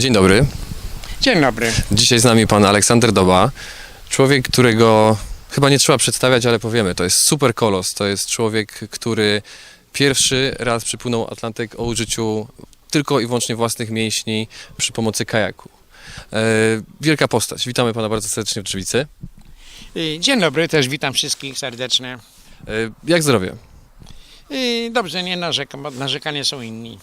Dzień dobry. Dzień dobry. Dzisiaj z nami pan Aleksander Doba. Człowiek, którego chyba nie trzeba przedstawiać, ale powiemy. To jest super kolos. To jest człowiek, który pierwszy raz przypłynął Atlantyk o użyciu tylko i wyłącznie własnych mięśni przy pomocy kajaku. E, wielka postać. Witamy pana bardzo serdecznie w Drzewicy. Y, Dzień dobry, też witam wszystkich serdecznie. E, jak zdrowie? Y, Dobrze, nie narzekam, bo narzekanie są inni.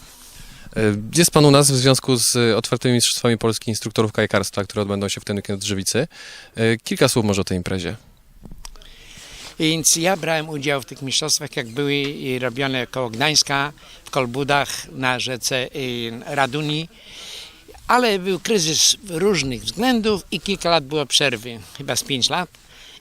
E, Jest pan u nas w związku z otwartymi mistrzostwami Polski instruktorów kajakarstwa, które odbędą się w ten weekend w Drzewicy. E, Kilka słów może o tej imprezie. Więc ja brałem udział w tych mistrzostwach, jak były robione koło Gdańska, w Kolbudach, na rzece Raduni. Ale był kryzys różnych względów i kilka lat było przerwy, chyba z pięć lat.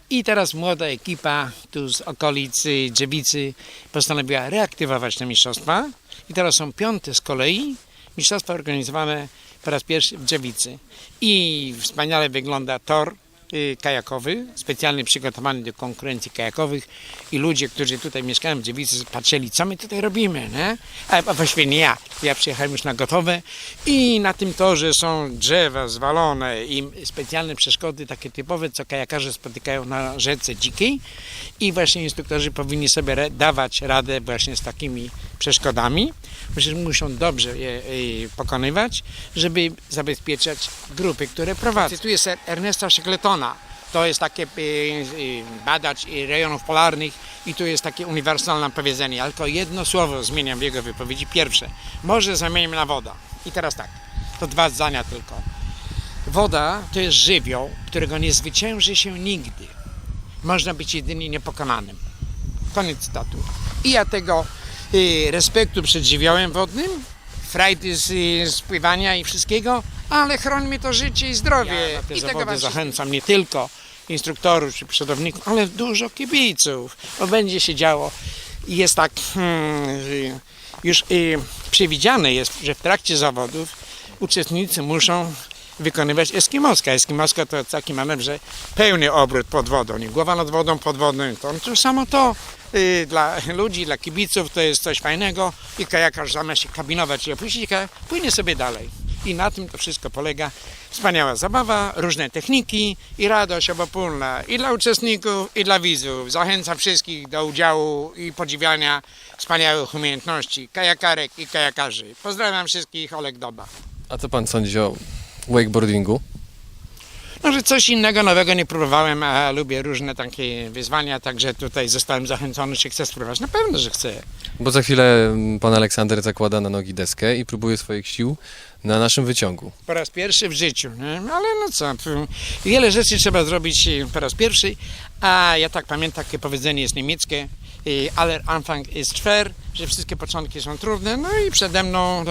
I teraz młoda ekipa tu z okolicy Drzewicy postanowiła reaktywować te mistrzostwa. I teraz są piąte z kolei. Mistrzostwa organizowane po raz pierwszy w Drzewicy. I wspaniale wygląda tor y, kajakowy, specjalnie przygotowany do konkurencji kajakowych. I ludzie, którzy tutaj mieszkają w Dziewicy patrzyli, co my tutaj robimy, nie? A, a właściwie nie ja, ja przyjechałem już na gotowe. I na tym torze są drzewa zwalone i specjalne przeszkody takie typowe, co kajakarze spotykają na rzece dzikiej. I właśnie instruktorzy powinni sobie dawać radę właśnie z takimi przeszkodami, muszą dobrze je y, pokonywać, żeby zabezpieczać grupy, które prowadzą. Tu jest Ernesta Shackletona. To jest takie y, y, badacz rejonów polarnych i tu jest takie uniwersalne powiedzenie. ale Tylko jedno słowo zmieniam w jego wypowiedzi. Pierwsze. Morze zamienimy na woda. I teraz tak. To dwa zdania tylko. Woda to jest żywioł, którego nie zwycięży się nigdy. Można być jedynie niepokonanym. Koniec cytatu. I ja tego respektu przed żywiołem wodnym, frajdy z, y, z pływania i wszystkiego, ale chrońmy to życie i zdrowie. Ja na te I zawody zachęcam nie tylko instruktorów czy przodowników, ale dużo kibiców, bo będzie się działo. I jest tak, hmm, y, już y, przewidziane jest, że w trakcie zawodów uczestnicy muszą wykonywać eskimoska. Eskimoska to taki manewr, że pełny obrót pod wodą, nie głowa nad wodą, pod wodą. To, to samo to y, dla ludzi, dla kibiców to jest coś fajnego i kajakarz zamiast się kabinować i opuścić płynie sobie dalej. I na tym to wszystko polega. Wspaniała zabawa, różne techniki i radość obopólna i dla uczestników, i dla widzów. Zachęcam wszystkich do udziału i podziwiania wspaniałych umiejętności kajakarek i kajakarzy. Pozdrawiam wszystkich, Olek Doba. A co pan sądzi o wakeboardingu? Może coś innego, nowego nie próbowałem, a lubię różne takie wyzwania, także tutaj zostałem zachęcony, czy chcę spróbować. Na pewno, że chcę. Bo za chwilę mm, pan Aleksander zakłada na nogi deskę i próbuje swoich sił na naszym wyciągu. Po raz pierwszy w życiu, nie? ale no co, wiele rzeczy trzeba zrobić e, po raz pierwszy, a ja tak pamiętam, takie powiedzenie jest niemieckie, e, aller Anfang ist schwer, że wszystkie początki są trudne, no i przede mną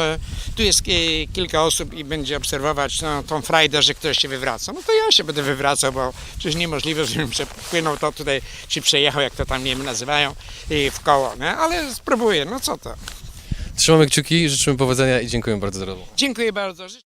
tu jest e, kilka osób i będzie obserwować no, tą frajdę, że ktoś się wywraca. No to ja się będę wywracał, bo przecież niemożliwe, żebym przepłynął to tutaj, czy przejechał, jak to tam nie nazywają, e, w koło, nie? ale spróbuję, no co to. Trzymamy kciuki, życzymy powodzenia i dziękuję bardzo za rozmowę. Dziękuję bardzo.